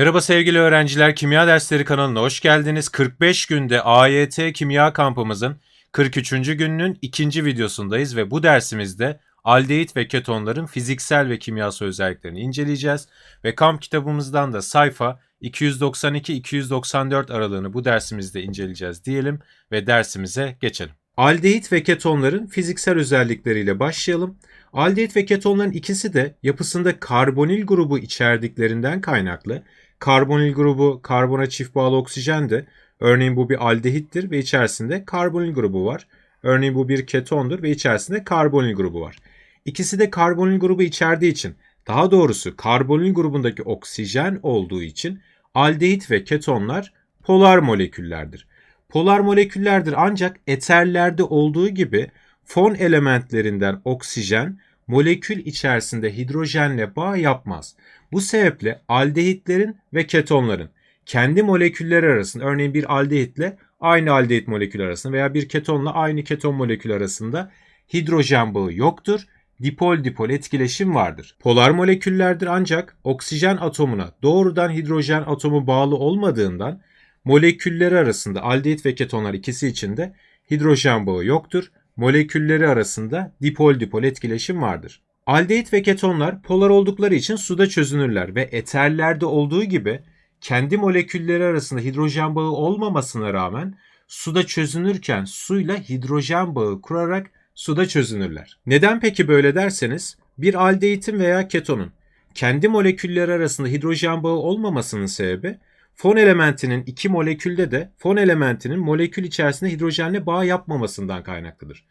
Merhaba sevgili öğrenciler, Kimya Dersleri kanalına hoş geldiniz. 45 günde AYT Kimya kampımızın 43. gününün ikinci videosundayız ve bu dersimizde aldehit ve ketonların fiziksel ve kimyasal özelliklerini inceleyeceğiz ve kamp kitabımızdan da sayfa 292-294 aralığını bu dersimizde inceleyeceğiz diyelim ve dersimize geçelim. Aldehit ve ketonların fiziksel özellikleriyle başlayalım. Aldehit ve ketonların ikisi de yapısında karbonil grubu içerdiklerinden kaynaklı. Karbonil grubu karbona çift bağlı oksijendi. Örneğin bu bir aldehittir ve içerisinde karbonil grubu var. Örneğin bu bir ketondur ve içerisinde karbonil grubu var. İkisi de karbonil grubu içerdiği için, daha doğrusu karbonil grubundaki oksijen olduğu için aldehit ve ketonlar polar moleküllerdir. Polar moleküllerdir ancak eterlerde olduğu gibi fon elementlerinden oksijen molekül içerisinde hidrojenle bağ yapmaz. Bu sebeple aldehitlerin ve ketonların kendi molekülleri arasında örneğin bir aldehitle aynı aldehit molekülü arasında veya bir ketonla aynı keton molekülü arasında hidrojen bağı yoktur. Dipol dipol etkileşim vardır. Polar moleküllerdir ancak oksijen atomuna doğrudan hidrojen atomu bağlı olmadığından molekülleri arasında aldehit ve ketonlar ikisi için de hidrojen bağı yoktur. Molekülleri arasında dipol dipol etkileşim vardır. Aldehit ve ketonlar polar oldukları için suda çözünürler ve eterlerde olduğu gibi kendi molekülleri arasında hidrojen bağı olmamasına rağmen suda çözünürken suyla hidrojen bağı kurarak suda çözünürler. Neden peki böyle derseniz bir aldehitin veya ketonun kendi molekülleri arasında hidrojen bağı olmamasının sebebi fon elementinin iki molekülde de fon elementinin molekül içerisinde hidrojenle bağ yapmamasından kaynaklıdır.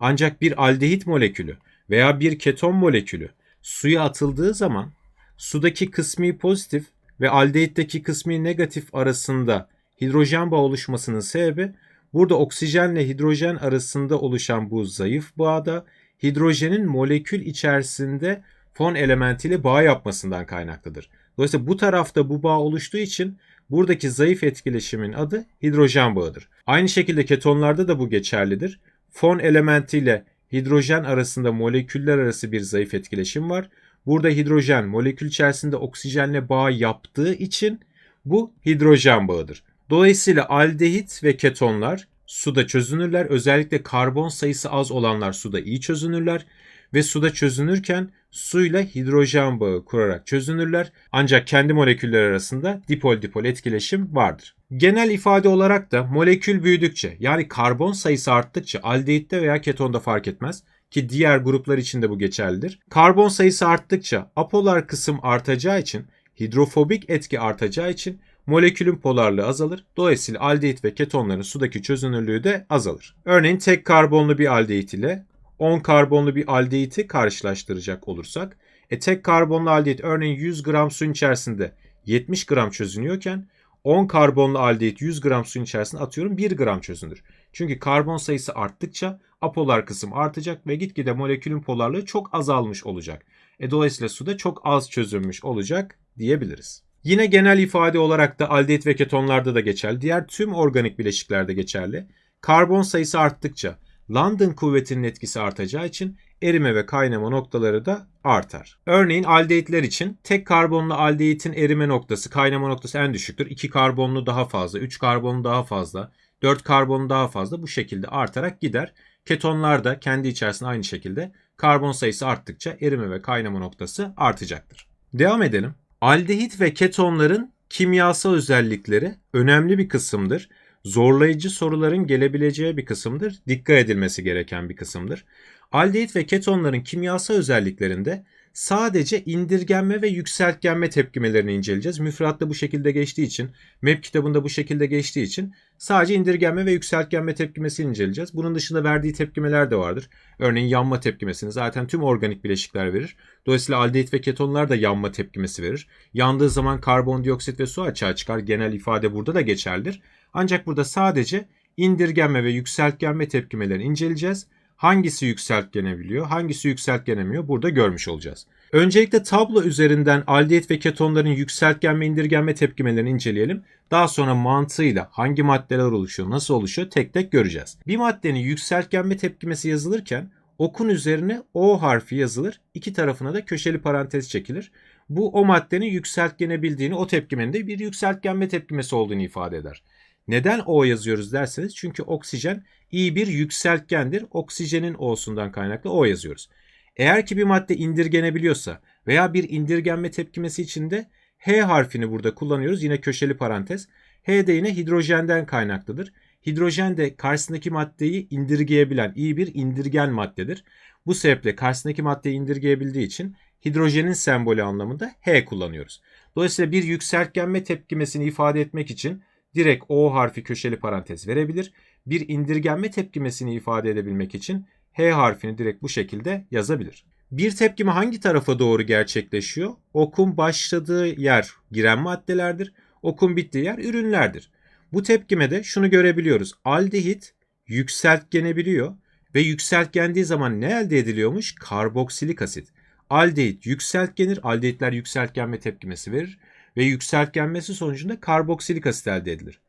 Ancak bir aldehit molekülü veya bir keton molekülü suya atıldığı zaman sudaki kısmi pozitif ve aldehitteki kısmi negatif arasında hidrojen bağı oluşmasının sebebi burada oksijenle hidrojen arasında oluşan bu zayıf bağda hidrojenin molekül içerisinde fon elementiyle bağ yapmasından kaynaklıdır. Dolayısıyla bu tarafta bu bağ oluştuğu için buradaki zayıf etkileşimin adı hidrojen bağıdır. Aynı şekilde ketonlarda da bu geçerlidir. Fon elementiyle hidrojen arasında moleküller arası bir zayıf etkileşim var. Burada hidrojen molekül içerisinde oksijenle bağ yaptığı için bu hidrojen bağıdır. Dolayısıyla aldehit ve ketonlar suda çözünürler. Özellikle karbon sayısı az olanlar suda iyi çözünürler ve suda çözünürken suyla hidrojen bağı kurarak çözünürler. Ancak kendi moleküller arasında dipol dipol etkileşim vardır. Genel ifade olarak da molekül büyüdükçe yani karbon sayısı arttıkça aldehitte veya ketonda fark etmez ki diğer gruplar için de bu geçerlidir. Karbon sayısı arttıkça apolar kısım artacağı için hidrofobik etki artacağı için molekülün polarlığı azalır. Dolayısıyla aldehit ve ketonların sudaki çözünürlüğü de azalır. Örneğin tek karbonlu bir aldehit ile 10 karbonlu bir aldehiti karşılaştıracak olursak e tek karbonlu aldehit örneğin 100 gram suyun içerisinde 70 gram çözünüyorken 10 karbonlu aldehit 100 gram suyun içerisinde atıyorum 1 gram çözünür. Çünkü karbon sayısı arttıkça apolar kısım artacak ve gitgide molekülün polarlığı çok azalmış olacak. E dolayısıyla suda çok az çözünmüş olacak diyebiliriz. Yine genel ifade olarak da aldehit ve ketonlarda da geçerli. Diğer tüm organik bileşiklerde geçerli. Karbon sayısı arttıkça London kuvvetinin etkisi artacağı için erime ve kaynama noktaları da artar. Örneğin aldehitler için tek karbonlu aldehitin erime noktası, kaynama noktası en düşüktür. 2 karbonlu daha fazla, 3 karbonlu daha fazla, 4 karbonlu daha fazla bu şekilde artarak gider. Ketonlar da kendi içerisinde aynı şekilde karbon sayısı arttıkça erime ve kaynama noktası artacaktır. Devam edelim. Aldehit ve ketonların kimyasal özellikleri önemli bir kısımdır zorlayıcı soruların gelebileceği bir kısımdır. Dikkat edilmesi gereken bir kısımdır. Aldehit ve ketonların kimyasal özelliklerinde sadece indirgenme ve yükseltgenme tepkimelerini inceleyeceğiz. Müfredatta bu şekilde geçtiği için, MEP kitabında bu şekilde geçtiği için sadece indirgenme ve yükseltgenme tepkimesini inceleyeceğiz. Bunun dışında verdiği tepkimeler de vardır. Örneğin yanma tepkimesini zaten tüm organik bileşikler verir. Dolayısıyla aldehit ve ketonlar da yanma tepkimesi verir. Yandığı zaman karbondioksit ve su açığa çıkar. Genel ifade burada da geçerlidir. Ancak burada sadece indirgenme ve yükseltgenme tepkimelerini inceleyeceğiz. Hangisi yükseltgenebiliyor, hangisi yükseltgenemiyor burada görmüş olacağız. Öncelikle tablo üzerinden aldehit ve ketonların yükseltgenme indirgenme tepkimelerini inceleyelim. Daha sonra mantığıyla hangi maddeler oluşuyor, nasıl oluşuyor tek tek göreceğiz. Bir maddenin yükseltgenme tepkimesi yazılırken okun üzerine O harfi yazılır. İki tarafına da köşeli parantez çekilir. Bu o maddenin yükseltgene bildiğini, o tepkimenin de bir yükseltgenme tepkimesi olduğunu ifade eder. Neden O yazıyoruz derseniz çünkü oksijen iyi bir yükseltgendir. Oksijenin O'sundan kaynaklı O yazıyoruz. Eğer ki bir madde indirgenebiliyorsa veya bir indirgenme tepkimesi içinde H harfini burada kullanıyoruz. Yine köşeli parantez. H de yine hidrojenden kaynaklıdır. Hidrojen de karşısındaki maddeyi indirgeyebilen iyi bir indirgen maddedir. Bu sebeple karşısındaki maddeyi indirgeyebildiği için hidrojenin sembolü anlamında H kullanıyoruz. Dolayısıyla bir yükseltgenme tepkimesini ifade etmek için direkt O harfi köşeli parantez verebilir. Bir indirgenme tepkimesini ifade edebilmek için H harfini direkt bu şekilde yazabilir. Bir tepkime hangi tarafa doğru gerçekleşiyor? Okun başladığı yer giren maddelerdir. Okun bittiği yer ürünlerdir. Bu tepkimede şunu görebiliyoruz. Aldehit yükseltgenebiliyor ve yükseltgendiği zaman ne elde ediliyormuş? Karboksilik asit. Aldehit yükseltgenir. Aldehitler yükseltgenme tepkimesi verir ve yükseltgenmesi sonucunda karboksilik asit elde edilir.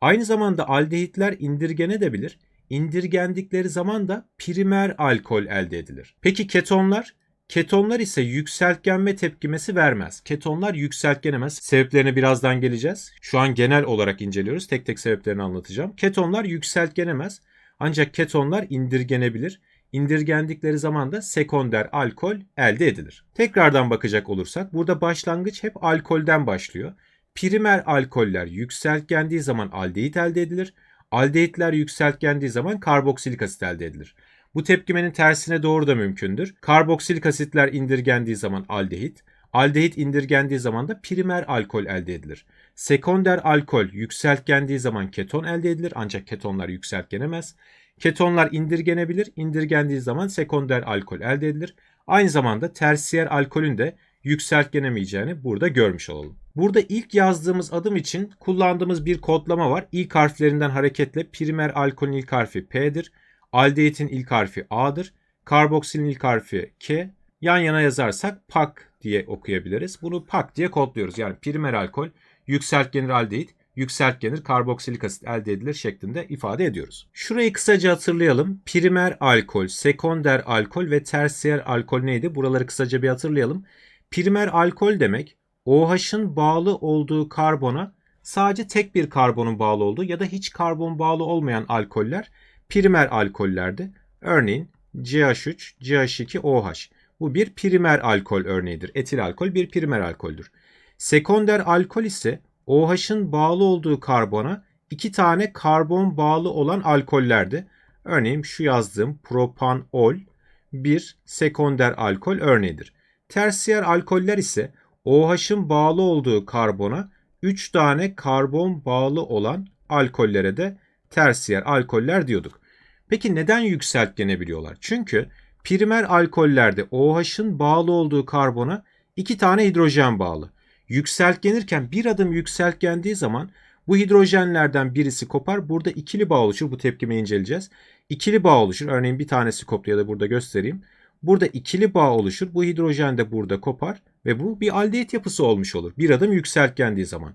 Aynı zamanda aldehitler indirgenebilir. İndirgendikleri zaman da primer alkol elde edilir. Peki ketonlar? Ketonlar ise yükseltgenme tepkimesi vermez. Ketonlar yükseltgenemez. Sebeplerine birazdan geleceğiz. Şu an genel olarak inceliyoruz. Tek tek sebeplerini anlatacağım. Ketonlar yükseltgenemez. Ancak ketonlar indirgenebilir. İndirgendikleri zaman da sekonder alkol elde edilir. Tekrardan bakacak olursak burada başlangıç hep alkolden başlıyor. Primer alkoller yükseltgendiği zaman aldehit elde edilir. Aldehitler yükseltgendiği zaman karboksilik asit elde edilir. Bu tepkimenin tersine doğru da mümkündür. Karboksilik asitler indirgendiği zaman aldehit, aldehit indirgendiği zaman da primer alkol elde edilir. Sekonder alkol yükseltgendiği zaman keton elde edilir ancak ketonlar yükseltgenemez. Ketonlar indirgenebilir, indirgendiği zaman sekonder alkol elde edilir. Aynı zamanda tersiyer alkolün de yükseltgenemeyeceğini burada görmüş olalım. Burada ilk yazdığımız adım için kullandığımız bir kodlama var. İlk harflerinden hareketle primer alkolün ilk harfi P'dir. Aldehitin ilk harfi A'dır. Karboksilin ilk harfi K. Yan yana yazarsak PAK diye okuyabiliriz. Bunu PAK diye kodluyoruz. Yani primer alkol, yükseltgenir aldehit, yükseltgenir karboksilik asit elde edilir şeklinde ifade ediyoruz. Şurayı kısaca hatırlayalım. Primer alkol, sekonder alkol ve tersiyer alkol neydi? Buraları kısaca bir hatırlayalım. Primer alkol demek OH'ın bağlı olduğu karbona sadece tek bir karbonun bağlı olduğu ya da hiç karbon bağlı olmayan alkoller primer alkollerdi. Örneğin CH3, CH2, OH. Bu bir primer alkol örneğidir. Etil alkol bir primer alkoldür. Sekonder alkol ise OH'ın bağlı olduğu karbona iki tane karbon bağlı olan alkollerdi. Örneğin şu yazdığım propanol bir sekonder alkol örneğidir. Tersiyer alkoller ise OH'ın bağlı olduğu karbona 3 tane karbon bağlı olan alkollere de tersiyer alkoller diyorduk. Peki neden yükseltgenebiliyorlar? Çünkü primer alkollerde OH'ın bağlı olduğu karbona 2 tane hidrojen bağlı. Yükseltgenirken bir adım yükseltgendiği zaman bu hidrojenlerden birisi kopar. Burada ikili bağ oluşur. Bu tepkime inceleyeceğiz. İkili bağ oluşur. Örneğin bir tanesi koptu ya da burada göstereyim. Burada ikili bağ oluşur. Bu hidrojen de burada kopar ve bu bir aldehit yapısı olmuş olur. Bir adım yükseltgendiği zaman.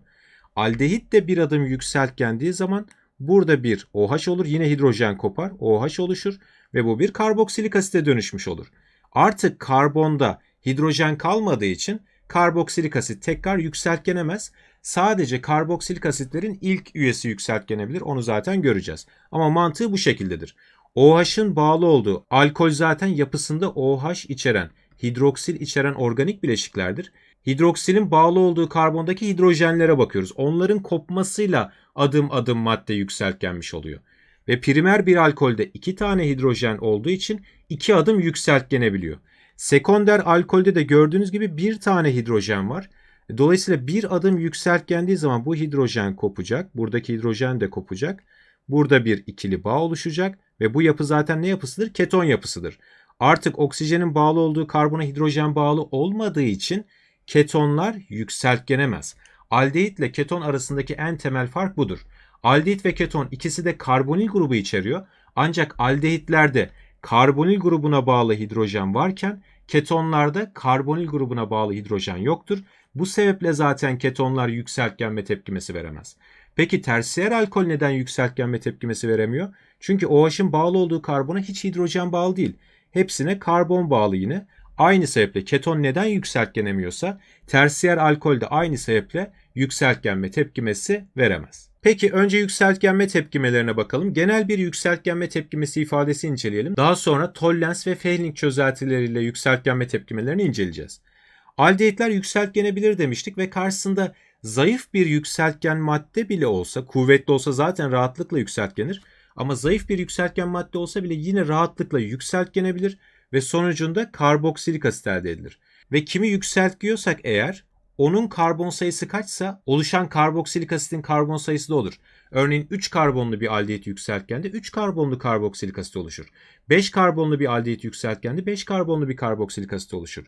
Aldehit de bir adım yükseltgendiği zaman burada bir OH olur. Yine hidrojen kopar. OH oluşur ve bu bir karboksilik asite dönüşmüş olur. Artık karbonda hidrojen kalmadığı için karboksilik asit tekrar yükseltgenemez. Sadece karboksilik asitlerin ilk üyesi yükseltgenebilir. Onu zaten göreceğiz. Ama mantığı bu şekildedir. OH'ın bağlı olduğu alkol zaten yapısında OH içeren, hidroksil içeren organik bileşiklerdir. Hidroksilin bağlı olduğu karbondaki hidrojenlere bakıyoruz. Onların kopmasıyla adım adım madde yükseltgenmiş oluyor. Ve primer bir alkolde iki tane hidrojen olduğu için iki adım yükseltgenebiliyor. Sekonder alkolde de gördüğünüz gibi bir tane hidrojen var. Dolayısıyla bir adım yükseltgendiği zaman bu hidrojen kopacak. Buradaki hidrojen de kopacak. Burada bir ikili bağ oluşacak ve bu yapı zaten ne yapısıdır? Keton yapısıdır. Artık oksijenin bağlı olduğu karbona hidrojen bağlı olmadığı için ketonlar yükseltgenemez. Aldehit ile keton arasındaki en temel fark budur. Aldehit ve keton ikisi de karbonil grubu içeriyor. Ancak aldehitlerde karbonil grubuna bağlı hidrojen varken ketonlarda karbonil grubuna bağlı hidrojen yoktur. Bu sebeple zaten ketonlar yükseltgenme tepkimesi veremez. Peki tersiyer alkol neden yükseltgenme tepkimesi veremiyor? Çünkü OH'ın bağlı olduğu karbona hiç hidrojen bağlı değil. Hepsine karbon bağlı yine. Aynı sebeple keton neden yükseltgenemiyorsa tersiyer alkol de aynı sebeple yükseltgenme tepkimesi veremez. Peki önce yükseltgenme tepkimelerine bakalım. Genel bir yükseltgenme tepkimesi ifadesi inceleyelim. Daha sonra Tollens ve Fehling çözeltileriyle yükseltgenme tepkimelerini inceleyeceğiz. Aldehitler yükseltgenebilir demiştik ve karşısında zayıf bir yükseltgen madde bile olsa, kuvvetli olsa zaten rahatlıkla yükseltgenir. Ama zayıf bir yükseltgen madde olsa bile yine rahatlıkla yükseltgenebilir ve sonucunda karboksilik asit elde edilir. Ve kimi yükseltgiyorsak eğer onun karbon sayısı kaçsa oluşan karboksilik asitin karbon sayısı da olur. Örneğin 3 karbonlu bir aldehit yükseltgende 3 karbonlu karboksilik asit oluşur. 5 karbonlu bir aldehit yükseltgende 5 karbonlu bir karboksilik asit oluşur.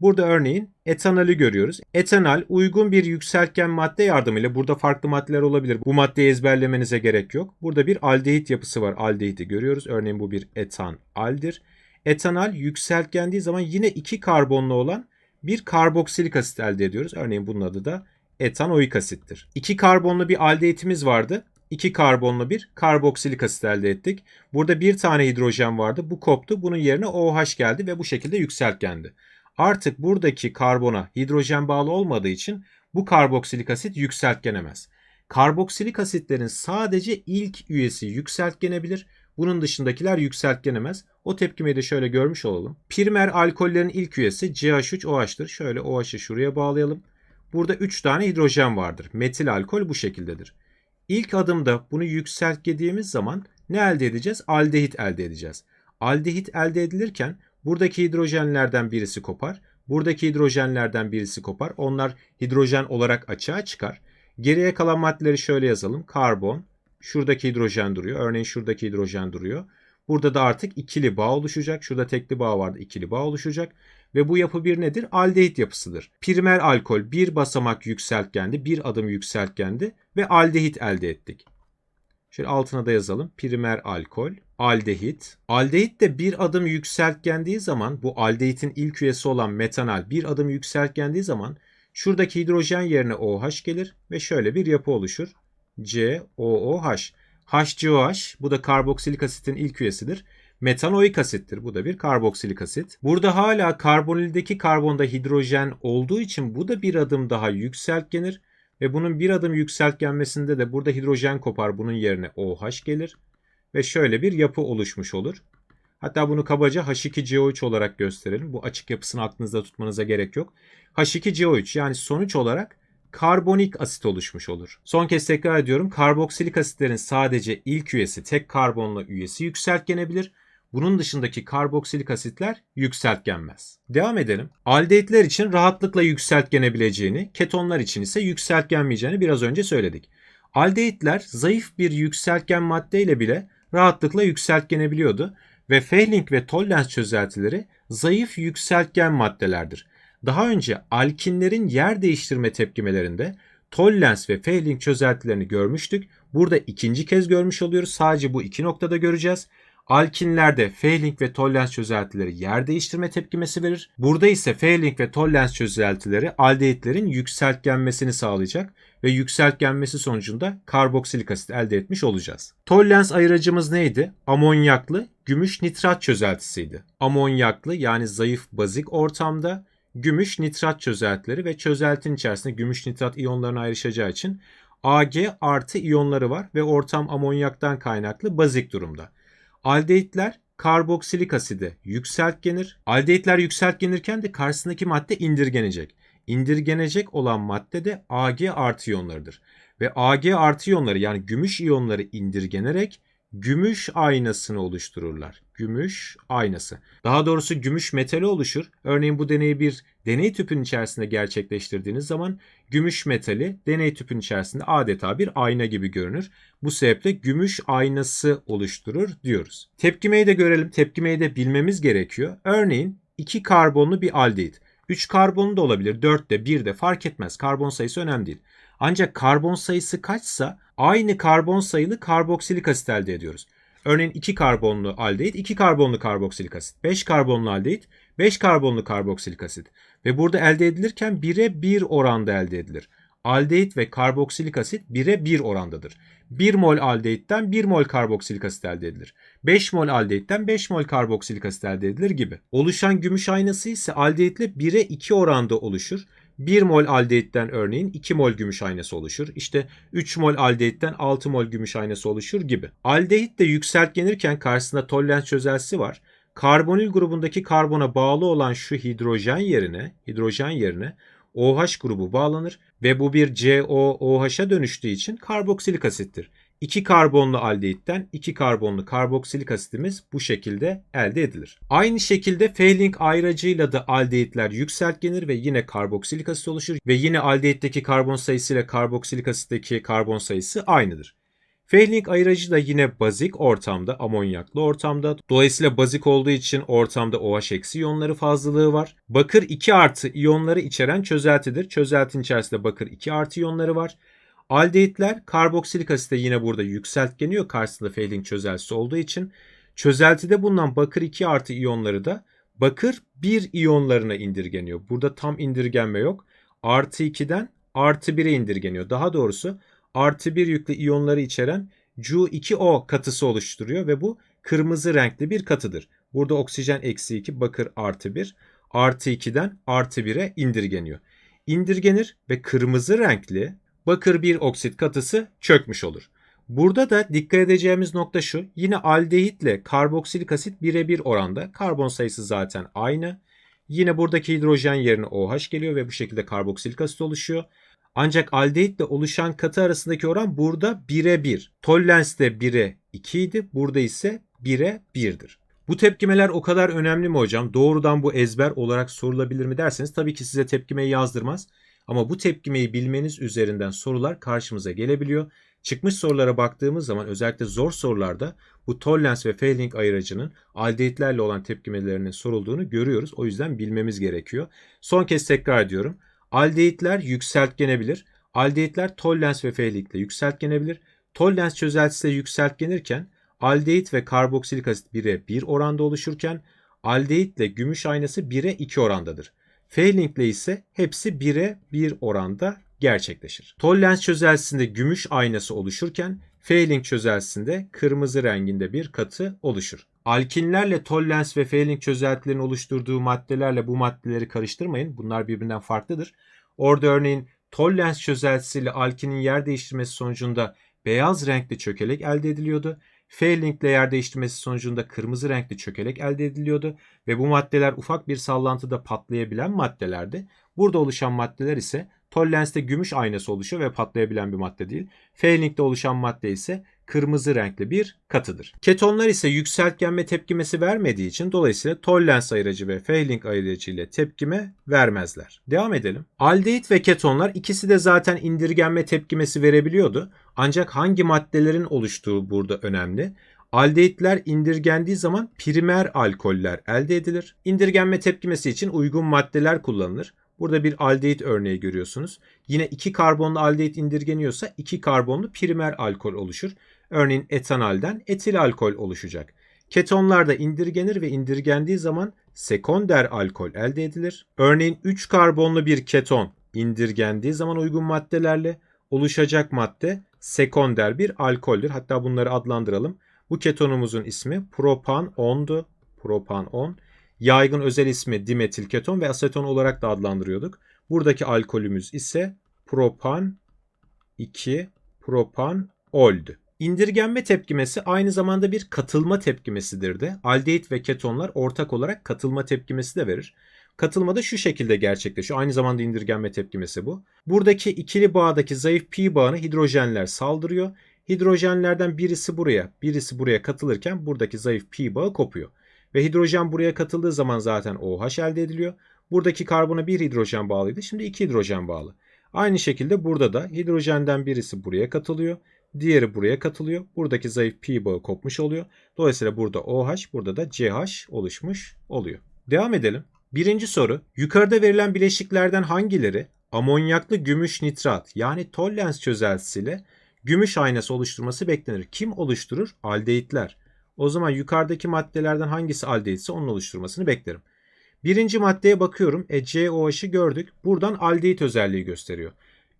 Burada örneğin etanolü görüyoruz. Etanol uygun bir yükseltgen madde yardımıyla burada farklı maddeler olabilir. Bu maddeyi ezberlemenize gerek yok. Burada bir aldehit yapısı var. Aldehiti görüyoruz. Örneğin bu bir etanaldir. Etanol yükseltgendiği zaman yine iki karbonlu olan bir karboksilik asit elde ediyoruz. Örneğin bunun adı da etanoik asittir. İki karbonlu bir aldehitimiz vardı. İki karbonlu bir karboksilik asit elde ettik. Burada bir tane hidrojen vardı. Bu koptu. Bunun yerine OH geldi ve bu şekilde yükseltgendi. Artık buradaki karbona hidrojen bağlı olmadığı için bu karboksilik asit yükseltgenemez. Karboksilik asitlerin sadece ilk üyesi yükseltgenebilir. Bunun dışındakiler yükseltgenemez. O tepkimeyi de şöyle görmüş olalım. Primer alkollerin ilk üyesi CH3OH'tır. Şöyle OH'ı şuraya bağlayalım. Burada 3 tane hidrojen vardır. Metil alkol bu şekildedir. İlk adımda bunu yükseltgediğimiz zaman ne elde edeceğiz? Aldehit elde edeceğiz. Aldehit elde edilirken buradaki hidrojenlerden birisi kopar. Buradaki hidrojenlerden birisi kopar. Onlar hidrojen olarak açığa çıkar. Geriye kalan maddeleri şöyle yazalım. Karbon, şuradaki hidrojen duruyor. Örneğin şuradaki hidrojen duruyor. Burada da artık ikili bağ oluşacak. Şurada tekli bağ vardı. ikili bağ oluşacak. Ve bu yapı bir nedir? Aldehit yapısıdır. Primer alkol bir basamak yükseltgendi, bir adım yükseltgendi ve aldehit elde ettik. Şöyle altına da yazalım. Primer alkol, aldehit. Aldehit de bir adım yükseltgendiği zaman bu aldehitin ilk üyesi olan metanal bir adım yükseltgendiği zaman şuradaki hidrojen yerine OH gelir ve şöyle bir yapı oluşur. COOH. HCOH bu da karboksilik asitin ilk üyesidir. Metanoik asittir. Bu da bir karboksilik asit. Burada hala karbonildeki karbonda hidrojen olduğu için bu da bir adım daha yükseltgenir. Ve bunun bir adım yükseltgenmesinde de burada hidrojen kopar. Bunun yerine OH gelir. Ve şöyle bir yapı oluşmuş olur. Hatta bunu kabaca H2CO3 olarak gösterelim. Bu açık yapısını aklınızda tutmanıza gerek yok. H2CO3 yani sonuç olarak karbonik asit oluşmuş olur. Son kez tekrar ediyorum. Karboksilik asitlerin sadece ilk üyesi tek karbonla üyesi yükseltgenebilir. Bunun dışındaki karboksilik asitler yükseltgenmez. Devam edelim. Aldehitler için rahatlıkla yükseltgenebileceğini, ketonlar için ise yükseltgenmeyeceğini biraz önce söyledik. Aldehitler zayıf bir yükseltgen maddeyle bile rahatlıkla yükseltgenebiliyordu ve Fehling ve Tollens çözeltileri zayıf yükseltgen maddelerdir. Daha önce alkinlerin yer değiştirme tepkimelerinde Tollens ve Fehling çözeltilerini görmüştük. Burada ikinci kez görmüş oluyoruz. Sadece bu iki noktada göreceğiz. Alkinlerde Fehling ve Tollens çözeltileri yer değiştirme tepkimesi verir. Burada ise Fehling ve Tollens çözeltileri aldehitlerin yükseltgenmesini sağlayacak ve yükseltgenmesi sonucunda karboksilik asit elde etmiş olacağız. Tollens ayırıcımız neydi? Amonyaklı gümüş nitrat çözeltisiydi. Amonyaklı yani zayıf bazik ortamda gümüş nitrat çözeltileri ve çözeltinin içerisinde gümüş nitrat iyonlarına ayrışacağı için Ag artı iyonları var ve ortam amonyaktan kaynaklı bazik durumda. Aldehitler karboksilik aside yükseltgenir. Aldehitler yükseltgenirken de karşısındaki madde indirgenecek. İndirgenecek olan madde de Ag artı iyonlarıdır. Ve Ag artı iyonları yani gümüş iyonları indirgenerek gümüş aynasını oluştururlar. Gümüş aynası. Daha doğrusu gümüş metali oluşur. Örneğin bu deneyi bir deney tüpünün içerisinde gerçekleştirdiğiniz zaman gümüş metali deney tüpünün içerisinde adeta bir ayna gibi görünür. Bu sebeple gümüş aynası oluşturur diyoruz. Tepkimeyi de görelim. Tepkimeyi de bilmemiz gerekiyor. Örneğin 2 karbonlu bir aldehit. 3 karbonlu da olabilir, 4 de 1 de fark etmez. Karbon sayısı önemli değil. Ancak karbon sayısı kaçsa aynı karbon sayılı karboksilik asit elde ediyoruz. Örneğin 2 karbonlu aldehit, 2 karbonlu karboksilik asit. 5 karbonlu aldehit, 5 karbonlu karboksilik asit. Ve burada elde edilirken 1'e 1 oranda elde edilir. aldehit ve karboksilik asit 1'e 1 orandadır. 1 mol aldehitten 1 mol karboksilik asit elde edilir. 5 mol aldehitten 5 mol karboksilik asit elde edilir gibi. Oluşan gümüş aynası ise aldehitle 1'e 2 oranda oluşur. 1 mol aldehitten örneğin 2 mol gümüş aynası oluşur. İşte 3 mol aldehitten 6 mol gümüş aynası oluşur gibi. Aldehit de yükseltgenirken karşısında tollens çözeltisi var. Karbonil grubundaki karbona bağlı olan şu hidrojen yerine, hidrojen yerine OH grubu bağlanır ve bu bir COOH'a dönüştüğü için karboksilik asittir. 2 karbonlu aldehitten 2 karbonlu karboksilik asitimiz bu şekilde elde edilir. Aynı şekilde Fehling ayracıyla da aldehitler yükseltgenir ve yine karboksilik asit oluşur ve yine aldehitteki karbon sayısı ile karboksilik asitteki karbon sayısı aynıdır. Fehling ayırıcı da yine bazik ortamda, amonyaklı ortamda. Dolayısıyla bazik olduğu için ortamda OH eksi iyonları fazlalığı var. Bakır 2 artı iyonları içeren çözeltidir. Çözeltinin içerisinde bakır 2 artı iyonları var. Aldehitler karboksilik asite yine burada yükseltgeniyor karşısında Fehling çözeltisi olduğu için. Çözeltide bulunan bakır 2 artı iyonları da bakır 1 iyonlarına indirgeniyor. Burada tam indirgenme yok. Artı 2'den artı 1'e indirgeniyor. Daha doğrusu artı 1 yüklü iyonları içeren Cu2O katısı oluşturuyor ve bu kırmızı renkli bir katıdır. Burada oksijen eksi 2, bakır artı 1, artı 2'den artı 1'e indirgeniyor. İndirgenir ve kırmızı renkli bakır 1 oksit katısı çökmüş olur. Burada da dikkat edeceğimiz nokta şu. Yine aldehitle karboksilik asit birebir oranda. Karbon sayısı zaten aynı. Yine buradaki hidrojen yerine OH geliyor ve bu şekilde karboksilik asit oluşuyor. Ancak aldehitle oluşan katı arasındaki oran burada 1'e 1. Tollens'te 1'e 2 idi. Burada ise 1'e 1'dir. Bu tepkimeler o kadar önemli mi hocam? Doğrudan bu ezber olarak sorulabilir mi derseniz tabii ki size tepkimeyi yazdırmaz. Ama bu tepkimeyi bilmeniz üzerinden sorular karşımıza gelebiliyor. Çıkmış sorulara baktığımız zaman özellikle zor sorularda bu Tollens ve Fehling ayıracının aldehitlerle olan tepkimelerinin sorulduğunu görüyoruz. O yüzden bilmemiz gerekiyor. Son kez tekrar ediyorum. Aldehitler yükseltgenebilir. Aldehitler Tollens ve Fehling ile yükseltgenebilir. Tollens çözeltisi yükseltgenirken aldehit ve karboksilik asit 1'e 1 oranda oluşurken aldehitle gümüş aynası 1'e 2 orandadır. Fehling ile ise hepsi 1'e 1 oranda gerçekleşir. Tollens çözeltisinde gümüş aynası oluşurken Fehling çözeltisinde kırmızı renginde bir katı oluşur. Alkinlerle Tollens ve Fehling çözeltilerin oluşturduğu maddelerle bu maddeleri karıştırmayın. Bunlar birbirinden farklıdır. Orada örneğin Tollens çözeltisiyle alkinin yer değiştirmesi sonucunda beyaz renkli çökelek elde ediliyordu. Fehling ile yer değiştirmesi sonucunda kırmızı renkli çökelek elde ediliyordu ve bu maddeler ufak bir sallantıda patlayabilen maddelerdi. Burada oluşan maddeler ise Tollens'te gümüş aynası oluşuyor ve patlayabilen bir madde değil. Fehling'de oluşan madde ise kırmızı renkli bir katıdır. Ketonlar ise yükseltgenme tepkimesi vermediği için dolayısıyla Tollens ayırıcı ve Fehling ayırıcı ile tepkime vermezler. Devam edelim. Aldehit ve ketonlar ikisi de zaten indirgenme tepkimesi verebiliyordu. Ancak hangi maddelerin oluştuğu burada önemli. Aldehitler indirgendiği zaman primer alkoller elde edilir. İndirgenme tepkimesi için uygun maddeler kullanılır. Burada bir aldehit örneği görüyorsunuz. Yine iki karbonlu aldehit indirgeniyorsa iki karbonlu primer alkol oluşur. Örneğin etanolden etil alkol oluşacak. Ketonlar da indirgenir ve indirgendiği zaman sekonder alkol elde edilir. Örneğin 3 karbonlu bir keton indirgendiği zaman uygun maddelerle oluşacak madde sekonder bir alkoldür. Hatta bunları adlandıralım. Bu ketonumuzun ismi propan 10'du. Propan 10. Yaygın özel ismi dimetil keton ve aseton olarak da adlandırıyorduk. Buradaki alkolümüz ise propan 2 propan oldü. İndirgenme tepkimesi aynı zamanda bir katılma tepkimesidir de. Aldehit ve ketonlar ortak olarak katılma tepkimesi de verir. Katılma da şu şekilde gerçekleşiyor. Aynı zamanda indirgenme tepkimesi bu. Buradaki ikili bağdaki zayıf pi bağını hidrojenler saldırıyor. Hidrojenlerden birisi buraya, birisi buraya katılırken buradaki zayıf pi bağı kopuyor. Ve hidrojen buraya katıldığı zaman zaten OH elde ediliyor. Buradaki karbona bir hidrojen bağlıydı. Şimdi iki hidrojen bağlı. Aynı şekilde burada da hidrojenden birisi buraya katılıyor. Diğeri buraya katılıyor. Buradaki zayıf pi bağı kopmuş oluyor. Dolayısıyla burada OH, burada da CH oluşmuş oluyor. Devam edelim. Birinci soru. Yukarıda verilen bileşiklerden hangileri amonyaklı gümüş nitrat yani Tollens çözeltisiyle gümüş aynası oluşturması beklenir? Kim oluşturur? Aldehitler. O zaman yukarıdaki maddelerden hangisi aldehitse onun oluşturmasını beklerim. Birinci maddeye bakıyorum. E COH'ı gördük. Buradan aldehit özelliği gösteriyor.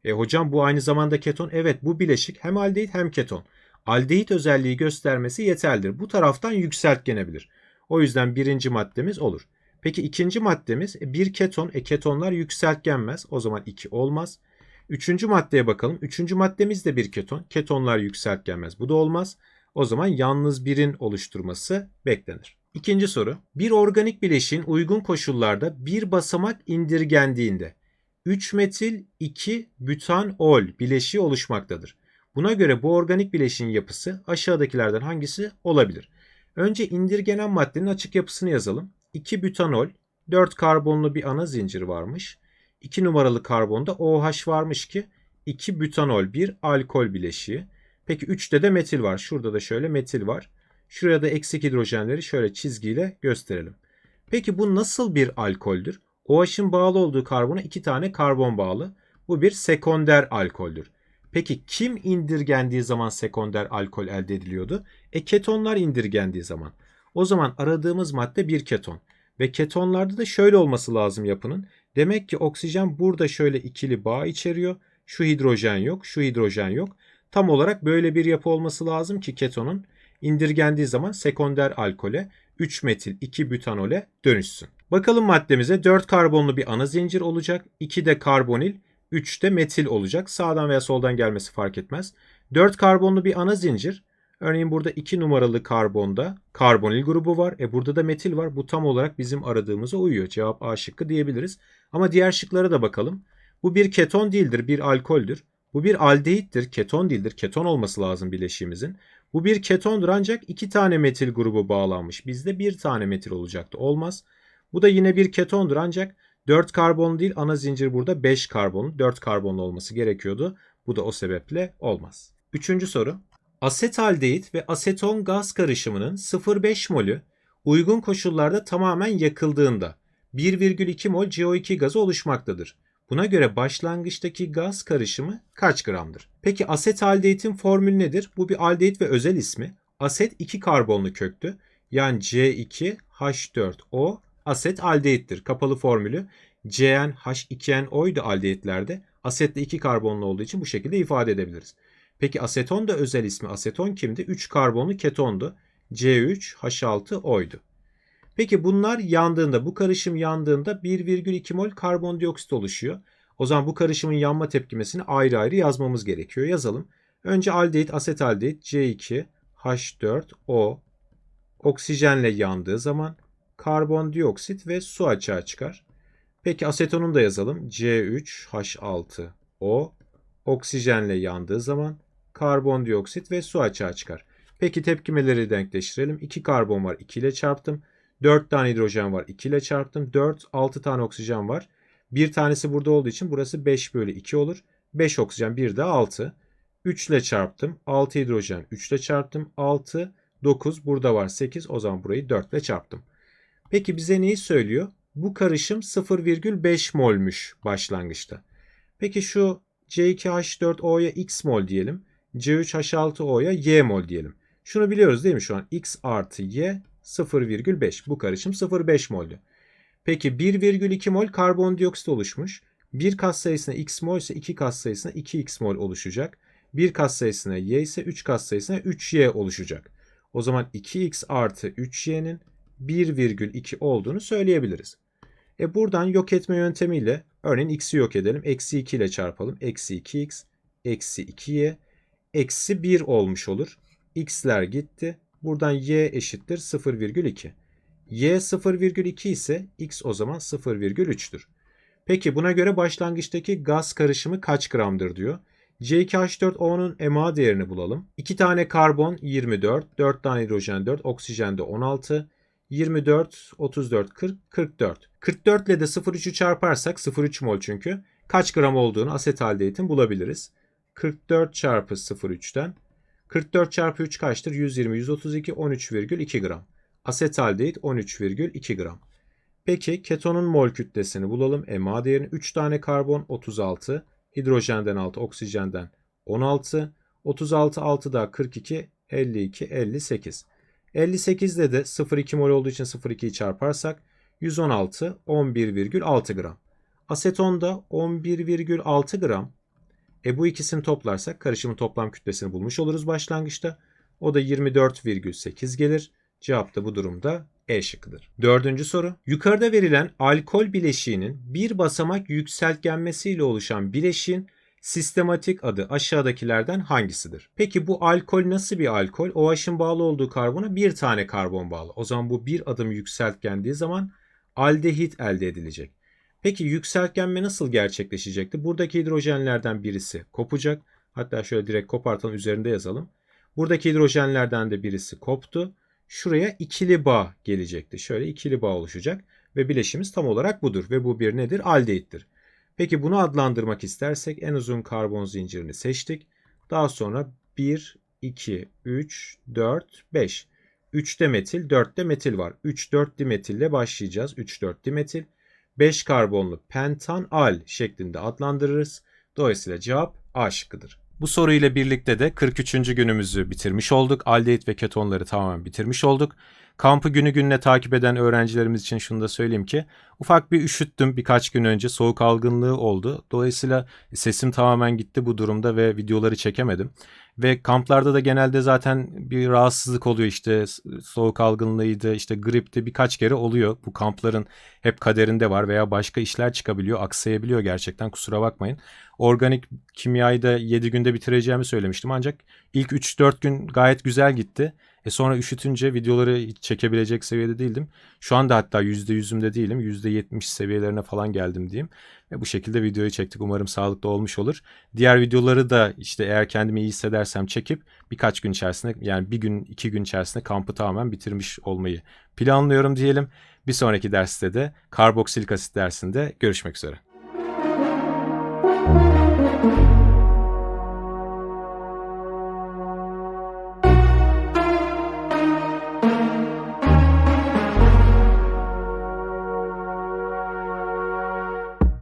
E hocam bu aynı zamanda keton. Evet bu bileşik hem aldehit hem keton. Aldehit özelliği göstermesi yeterlidir. Bu taraftan yükselt gelebilir. O yüzden birinci maddemiz olur. Peki ikinci maddemiz e, bir keton. E ketonlar yükseltgenmez. O zaman 2 olmaz. Üçüncü maddeye bakalım. Üçüncü maddemiz de bir keton. Ketonlar yükseltgenmez. Bu da olmaz. O zaman yalnız birin oluşturması beklenir. İkinci soru. Bir organik bileşiğin uygun koşullarda bir basamak indirgendiğinde 3 metil 2 butanol bileşiği oluşmaktadır. Buna göre bu organik bileşiğin yapısı aşağıdakilerden hangisi olabilir? Önce indirgenen maddenin açık yapısını yazalım. 2 butanol, 4 karbonlu bir ana zincir varmış. 2 numaralı karbonda OH varmış ki 2 butanol bir alkol bileşiği. Peki 3'te de metil var. Şurada da şöyle metil var. Şuraya da eksik hidrojenleri şöyle çizgiyle gösterelim. Peki bu nasıl bir alkoldür? OH'ın bağlı olduğu karbona iki tane karbon bağlı. Bu bir sekonder alkoldür. Peki kim indirgendiği zaman sekonder alkol elde ediliyordu? E ketonlar indirgendiği zaman. O zaman aradığımız madde bir keton. Ve ketonlarda da şöyle olması lazım yapının. Demek ki oksijen burada şöyle ikili bağ içeriyor. Şu hidrojen yok, şu hidrojen yok. Tam olarak böyle bir yapı olması lazım ki ketonun indirgendiği zaman sekonder alkole 3 metil 2 butanole dönüşsün. Bakalım maddemize 4 karbonlu bir ana zincir olacak. 2 de karbonil, 3 de metil olacak. Sağdan veya soldan gelmesi fark etmez. 4 karbonlu bir ana zincir. Örneğin burada 2 numaralı karbonda karbonil grubu var. E burada da metil var. Bu tam olarak bizim aradığımıza uyuyor. Cevap A şıkkı diyebiliriz. Ama diğer şıklara da bakalım. Bu bir keton değildir, bir alkoldür. Bu bir aldehittir, keton değildir. Keton olması lazım bileşiğimizin. Bu bir ketondur ancak iki tane metil grubu bağlanmış. Bizde bir tane metil olacaktı. Olmaz. Bu da yine bir ketondur ancak 4 karbon değil ana zincir burada 5 karbon. 4 karbonlu olması gerekiyordu. Bu da o sebeple olmaz. Üçüncü soru. Asetaldehit ve aseton gaz karışımının 0,5 molü uygun koşullarda tamamen yakıldığında 1,2 mol CO2 gazı oluşmaktadır. Buna göre başlangıçtaki gaz karışımı kaç gramdır? Peki asetaldehitin formülü nedir? Bu bir aldehit ve özel ismi. Aset 2 karbonlu köktü. Yani C2H4O aset aldehittir. Kapalı formülü CnH2nO'ydu aldehitlerde. Aset de 2 karbonlu olduğu için bu şekilde ifade edebiliriz. Peki aseton da özel ismi. Aseton kimdi? 3 karbonlu ketondu. C3H6O'ydu. Peki bunlar yandığında, bu karışım yandığında 1,2 mol karbondioksit oluşuyor. O zaman bu karışımın yanma tepkimesini ayrı ayrı yazmamız gerekiyor. Yazalım. Önce aldehit, asetaldehit C2, H4O oksijenle yandığı zaman karbondioksit ve su açığa çıkar. Peki asetonun da yazalım. C3H6O oksijenle yandığı zaman karbondioksit ve su açığa çıkar. Peki tepkimeleri denkleştirelim. 2 karbon var 2 ile çarptım. 4 tane hidrojen var 2 ile çarptım. 4, 6 tane oksijen var. Bir tanesi burada olduğu için burası 5 bölü 2 olur. 5 oksijen bir de 6. 3 ile çarptım. 6 hidrojen 3 ile çarptım. 6, 9 burada var 8. O zaman burayı 4 ile çarptım. Peki bize neyi söylüyor? Bu karışım 0,5 molmüş başlangıçta. Peki şu C2H4O'ya X mol diyelim. C3H6O'ya Y mol diyelim. Şunu biliyoruz değil mi şu an? X artı Y 0,5. Bu karışım 0,5 moldü. Peki 1,2 mol karbondioksit oluşmuş. Bir kat sayısına X mol ise iki kat sayısına 2X mol oluşacak. Bir kat sayısına Y ise 3 kat sayısına 3Y oluşacak. O zaman 2X artı 3Y'nin 1,2 olduğunu söyleyebiliriz. E buradan yok etme yöntemiyle örneğin x'i yok edelim. Eksi 2 ile çarpalım. Eksi 2x, eksi 2y, eksi 1 olmuş olur. x'ler gitti. Buradan y eşittir 0,2. y 0,2 ise x o zaman 0,3'tür. Peki buna göre başlangıçtaki gaz karışımı kaç gramdır diyor. C2H4O'nun MA değerini bulalım. 2 tane karbon 24, 4 tane hidrojen 4, oksijen de 16, 24, 34, 40, 44. 44 ile de 0,3'ü çarparsak 0,3 mol çünkü kaç gram olduğunu asetaldehitin bulabiliriz. 44 çarpı 0,3'ten 44 çarpı 3 kaçtır? 120, 132, 13,2 gram. Asetaldehit 13,2 gram. Peki ketonun mol kütlesini bulalım. MA değerini 3 tane karbon 36, hidrojenden 6, oksijenden 16, 36 6 daha 42, 52, 58. 58'de de 0,2 mol olduğu için 0,2'yi çarparsak 116 11,6 gram. Asetonda 11,6 gram E bu ikisini toplarsak karışımın toplam kütlesini bulmuş oluruz başlangıçta. O da 24,8 gelir. Cevap da bu durumda E şıkkıdır. Dördüncü soru. Yukarıda verilen alkol bileşiğinin bir basamak yükseltgenmesiyle oluşan bileşiğin sistematik adı aşağıdakilerden hangisidir? Peki bu alkol nasıl bir alkol? OH'ın bağlı olduğu karbona bir tane karbon bağlı. O zaman bu bir adım yükseltgendiği zaman aldehit elde edilecek. Peki yükseltgenme nasıl gerçekleşecekti? Buradaki hidrojenlerden birisi kopacak. Hatta şöyle direkt kopartalım üzerinde yazalım. Buradaki hidrojenlerden de birisi koptu. Şuraya ikili bağ gelecekti. Şöyle ikili bağ oluşacak ve bileşimiz tam olarak budur ve bu bir nedir? Aldehittir. Peki bunu adlandırmak istersek en uzun karbon zincirini seçtik. Daha sonra 1, 2, 3, 4, 5. 3'te metil, 4'te metil var. 3-4 dimetille başlayacağız. 3-4 dimetil. 5 karbonlu pentan al şeklinde adlandırırız. Dolayısıyla cevap A şıkkıdır. Bu soruyla birlikte de 43. günümüzü bitirmiş olduk. Aldehit ve ketonları tamamen bitirmiş olduk. Kampı günü gününe takip eden öğrencilerimiz için şunu da söyleyeyim ki ufak bir üşüttüm birkaç gün önce soğuk algınlığı oldu. Dolayısıyla sesim tamamen gitti bu durumda ve videoları çekemedim. Ve kamplarda da genelde zaten bir rahatsızlık oluyor işte soğuk algınlığıydı işte gripti birkaç kere oluyor. Bu kampların hep kaderinde var veya başka işler çıkabiliyor aksayabiliyor gerçekten kusura bakmayın. Organik kimyayı da 7 günde bitireceğimi söylemiştim ancak ilk 3-4 gün gayet güzel gitti. E sonra üşütünce videoları çekebilecek seviyede değildim. Şu anda hatta %100'ümde değilim. %70 seviyelerine falan geldim diyeyim. Ve bu şekilde videoyu çektik. Umarım sağlıklı olmuş olur. Diğer videoları da işte eğer kendimi iyi hissedersem çekip birkaç gün içerisinde yani bir gün iki gün içerisinde kampı tamamen bitirmiş olmayı planlıyorum diyelim. Bir sonraki derste de karboksilik asit dersinde görüşmek üzere.